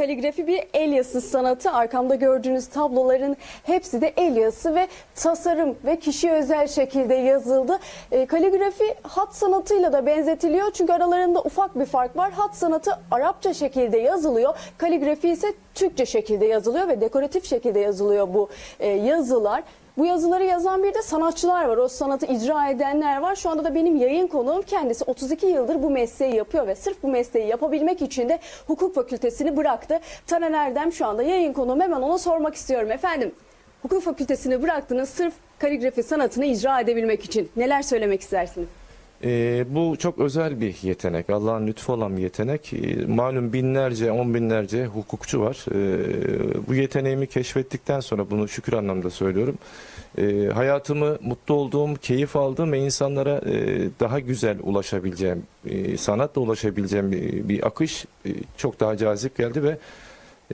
Kaligrafi bir el yazısı sanatı. Arkamda gördüğünüz tabloların hepsi de el yazısı ve tasarım ve kişiye özel şekilde yazıldı. E, kaligrafi hat sanatıyla da benzetiliyor çünkü aralarında ufak bir fark var. Hat sanatı Arapça şekilde yazılıyor. Kaligrafi ise Türkçe şekilde yazılıyor ve dekoratif şekilde yazılıyor bu e, yazılar. Bu yazıları yazan bir de sanatçılar var. O sanatı icra edenler var. Şu anda da benim yayın konuğum kendisi 32 yıldır bu mesleği yapıyor ve sırf bu mesleği yapabilmek için de hukuk fakültesini bıraktı. Taner Erdem şu anda yayın konuğum. Hemen ona sormak istiyorum. Efendim hukuk fakültesini bıraktınız sırf kaligrafi sanatını icra edebilmek için. Neler söylemek istersiniz? Ee, bu çok özel bir yetenek. Allah'ın lütfu olan bir yetenek. Ee, malum binlerce, on binlerce hukukçu var. Ee, bu yeteneğimi keşfettikten sonra bunu şükür anlamda söylüyorum. Ee, hayatımı mutlu olduğum, keyif aldığım ve insanlara e, daha güzel ulaşabileceğim, e, sanatla ulaşabileceğim bir, bir akış e, çok daha cazip geldi ve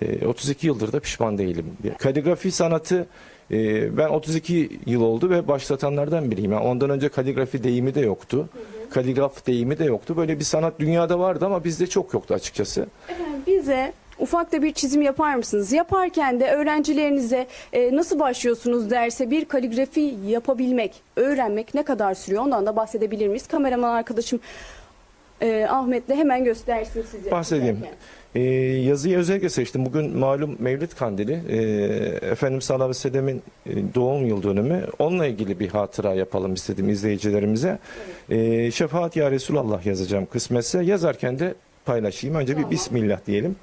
e, 32 yıldır da pişman değilim. Kaligrafi sanatı e, ben 32 yıl oldu ve başlatanlardan biriyim. Yani ondan önce kaligrafi deyimi de yoktu. Kaligraf deyimi de yoktu. Böyle bir sanat dünyada vardı ama bizde çok yoktu açıkçası. Efendim bize ufak da bir çizim yapar mısınız? Yaparken de öğrencilerinize e, nasıl başlıyorsunuz derse bir kaligrafi yapabilmek, öğrenmek ne kadar sürüyor? Ondan da bahsedebilir miyiz? Kameraman arkadaşım e, Ahmet de hemen göstersin size. Bahsedeyim. E, yazıyı özellikle seçtim. Bugün malum Mevlid Kandili. E, Efendimiz sallallahu aleyhi ve sellemin doğum yıl dönümü. Onunla ilgili bir hatıra yapalım istedim izleyicilerimize. E, Şefaat ya Resulallah yazacağım kısmetse. Yazarken de paylaşayım. Önce bir Bismillah diyelim.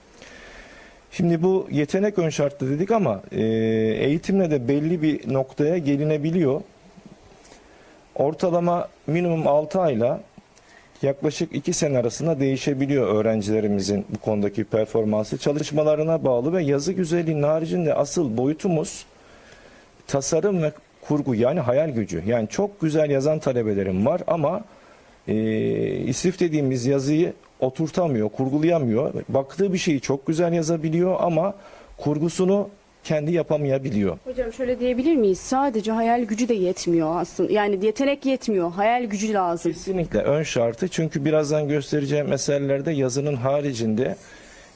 Şimdi bu yetenek ön şartlı dedik ama e, eğitimle de belli bir noktaya gelinebiliyor. Ortalama minimum 6 ayla yaklaşık 2 sene arasında değişebiliyor öğrencilerimizin bu konudaki performansı. Çalışmalarına bağlı ve yazı güzelliğinin haricinde asıl boyutumuz tasarım ve kurgu yani hayal gücü. Yani çok güzel yazan talebelerim var ama e, istif dediğimiz yazıyı oturtamıyor, kurgulayamıyor. Baktığı bir şeyi çok güzel yazabiliyor ama kurgusunu kendi yapamayabiliyor. Hocam şöyle diyebilir miyiz? Sadece hayal gücü de yetmiyor aslında. Yani yetenek yetmiyor. Hayal gücü lazım. Kesinlikle ön şartı çünkü birazdan göstereceğim meselelerde yazının haricinde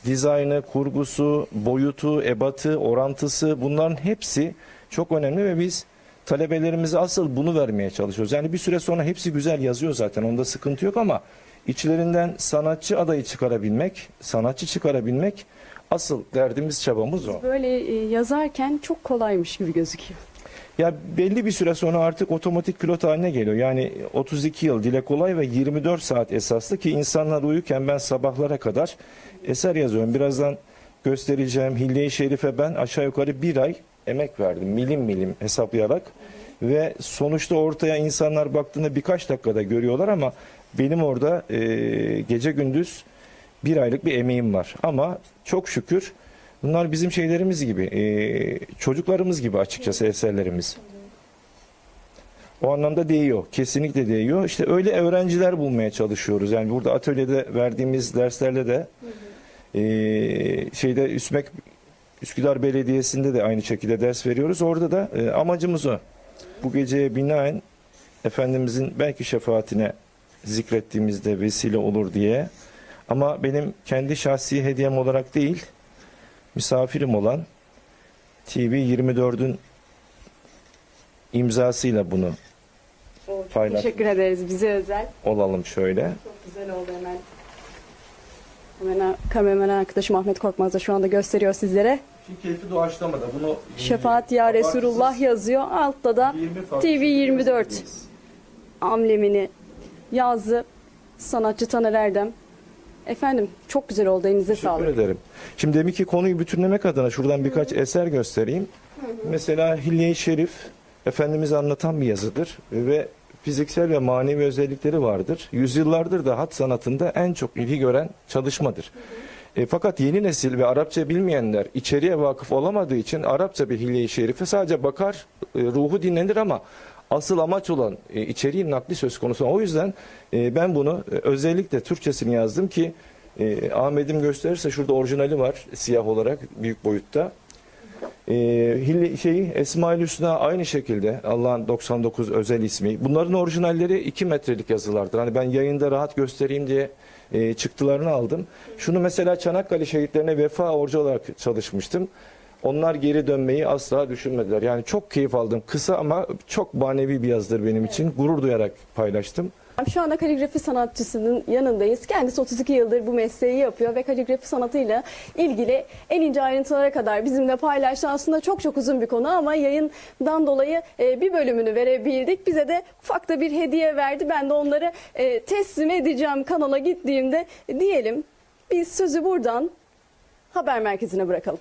dizaynı, kurgusu, boyutu, ebatı, orantısı bunların hepsi çok önemli ve biz talebelerimize asıl bunu vermeye çalışıyoruz. Yani bir süre sonra hepsi güzel yazıyor zaten onda sıkıntı yok ama içlerinden sanatçı adayı çıkarabilmek, sanatçı çıkarabilmek asıl derdimiz çabamız o. Böyle e, yazarken çok kolaymış gibi gözüküyor. Ya belli bir süre sonra artık otomatik pilot haline geliyor. Yani 32 yıl dile kolay ve 24 saat esaslı ki insanlar uyurken ben sabahlara kadar eser yazıyorum. Birazdan göstereceğim Hilye-i Şerife ben aşağı yukarı bir ay emek verdim. Milim milim hesaplayarak ve sonuçta ortaya insanlar baktığında birkaç dakikada görüyorlar ama benim orada e, gece gündüz bir aylık bir emeğim var. Ama çok şükür bunlar bizim şeylerimiz gibi, e, çocuklarımız gibi açıkçası eserlerimiz. O anlamda değiyor. Kesinlikle değiyor. İşte öyle öğrenciler bulmaya çalışıyoruz. Yani burada atölyede verdiğimiz derslerle de e, şeyde Üsmek Üsküdar Belediyesi'nde de aynı şekilde ders veriyoruz. Orada da e, amacımız o. Bu geceye binaen Efendimizin belki şefaatine zikrettiğimizde vesile olur diye. Ama benim kendi şahsi hediyem olarak değil, misafirim olan TV 24'ün imzasıyla bunu paylaş Teşekkür ederiz bize özel. olalım şöyle. Çok güzel oldu hemen. Hemen kameraman arkadaşım Ahmet Korkmaz da şu anda gösteriyor sizlere. Şimdi keyfi doğaçlamada bunu Şefaat ya Resulullah yazıyor. Altta da TV 24 amblemini yazdı. Sanatçı Taner Erdem. Efendim çok güzel oldu. Elinize Teşekkür sağlık. ederim. Şimdi demek ki konuyu bütünlemek adına şuradan birkaç eser göstereyim. Mesela Hilye-i Şerif Efendimiz'i anlatan bir yazıdır ve fiziksel ve manevi özellikleri vardır. Yüzyıllardır da hat sanatında en çok ilgi gören çalışmadır. E, fakat yeni nesil ve Arapça bilmeyenler içeriye vakıf olamadığı için Arapça bir Hilye-i Şerif'e sadece bakar, e, ruhu dinlenir ama asıl amaç olan e, içeriğin nakli söz konusu. O yüzden e, ben bunu e, özellikle Türkçesini yazdım ki e, Ahmet'im gösterirse şurada orijinali var siyah olarak büyük boyutta. E, Hilli, şeyi Esma-ül Hüsna aynı şekilde Allah'ın 99 özel ismi. Bunların orijinalleri 2 metrelik yazılardır. Hani ben yayında rahat göstereyim diye e, çıktılarını aldım. Şunu mesela Çanakkale şehitlerine vefa orcu olarak çalışmıştım. Onlar geri dönmeyi asla düşünmediler. Yani çok keyif aldım. Kısa ama çok manevi bir yazıdır benim için. Gurur duyarak paylaştım. Şu anda kaligrafi sanatçısının yanındayız. Kendisi 32 yıldır bu mesleği yapıyor ve kaligrafi sanatıyla ilgili en ince ayrıntılara kadar bizimle paylaştı. Aslında çok çok uzun bir konu ama yayından dolayı e, bir bölümünü verebildik. Bize de ufak da bir hediye verdi. Ben de onları e, teslim edeceğim kanala gittiğimde diyelim. Biz sözü buradan haber merkezine bırakalım.